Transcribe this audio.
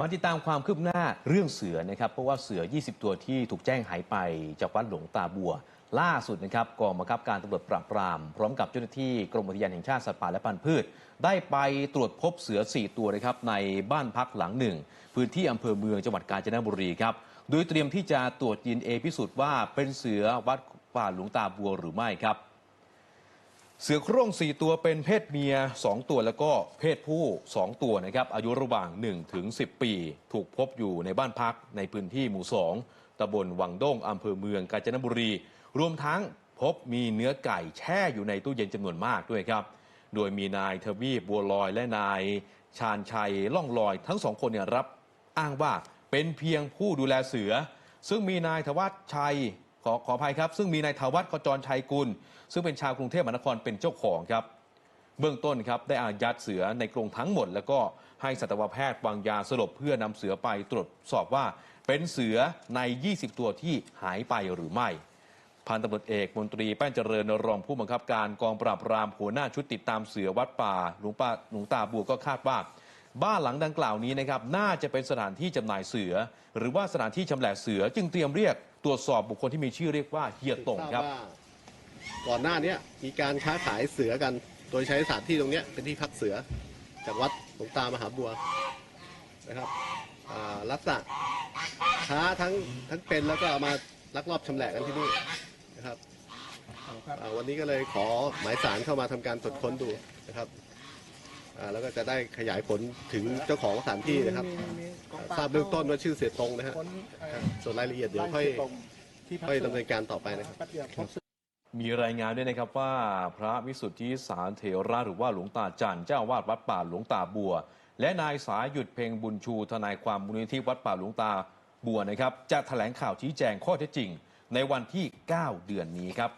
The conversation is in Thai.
มาติดตามความคืบหน้าเรื่องเสือนะครับเพราะว่าเสือ 20 ตัวที่ถูกแจ้งหายไปจากวัดหลวงตาบัว ล่าสุดนะครับกองบังคับการตำรวจปราบปราม พร้อมกับเจ้าหน้าที่กรมอุทยานแห่งชาติสัตว์ป่าและพันธุ์พืช ได้ไปตรวจพบเสือ 4 ตัวนะครับในบ้านพักหลังหนึ่ง พื้นที่อำเภอเมืองจังหวัดกาญจนบุรีครับโดยเตรียมที่จะตรวจยีนเอพิสูจน์ว่าเป็นเสือวัดป่าหลวงตาบัวหรือไม่ครับ เสือโคร่ง 4 ตัวเป็นเพศเมีย 2 ตัวแล้วก็เพศผู้ 2 ตัวนะครับ อายุระหว่าง 1 ถึง 10 ปี ถูกพบอยู่ในบ้านพักในพื้นที่หมู่ 2ตำบลวังด้งอำเภอเมืองกาญจนบุรี รวมทั้งพบมีเนื้อไก่แช่อยู่ในตู้เย็นจำนวนมากด้วยครับ โดยมีนายทวีบัวลอยและนายชาญชัยล่องลอยทั้งสองคนเนี่ยรับอ้างว่าเป็นเพียงผู้ดูแลเสือ ซึ่งมีนายธวัชชัย ขอขออภัยครับ ซึ่งมีนายธวัฒน์ขจรชัยกุล ซึ่งเป็นชาวกรุงเทพมหานครเป็นเจ้าของครับ เบื้องต้นครับได้อายัดเสือในกรงทั้งหมด แล้วก็ให้สัตวแพทย์วางยาสลบเพื่อนำเสือไปตรวจสอบว่าเป็นเสือใน 20 ตัวที่หายไปหรือไม่พันตำรวจเอกมนตรีแป้นเจริญรองผู้บังคับการกองปราบปรามหัวหน้าชุดติดตามเสือวัดป่าหลวงป่าหลวงตาบัวก็คาดว่า บ้านหลังดังกล่าวนี้นะครับน่าจะเป็นสถานที่จำหน่ายเสือ หรือว่าสถานที่ชำแหละเสือ จึงเตรียมเรียกตรวจสอบบุคคลที่มีชื่อเรียกว่าเฮียตงครับ ทาว่าก่อนหน้าเนี้ยมีการค้าขายเสือกัน โดยใช้สถานที่ตรงเนี้ยเป็นที่พักเสือ จากวัดหลวงตามหาบัวนะครับอ่าลักษณะค้าทั้งทั้งเป็นแล้วก็เอามาลักลอบชำแหละกันที่นี่นะครับอ่าวันนี้ก็เลยขอหมายสารเข้ามาทำการตรวจค้นดูนะครับ อ่าแล้วก็จะได้ขยายผลถึงเจ้าของสถานที่นะครับอ่าทราบเบื้องต้นว่าชื่อเสียตรงนะฮะคนเอ่อส่วนรายละเอียดเดี๋ยวค่อยบ้านเสีตรงที่พักค่อยดำเนินการต่อไปนะครับ แป๊บเดียวพบมีรายงานด้วยนะครับว่าพระวิสุทธิสารเถระหรือว่าหลวงตาจันทร์เจ้าอาวาดวัดป่าหลวงตาบัว และนายสายหยุดเพ่งบุญชูทนายความมูลนิธิวัดป่าหลวงตาบัวนะครับ จะแถลงข่าวชี้แจงข้อเท็จจริง ในวันที่ 9 เดือนนี้ครับ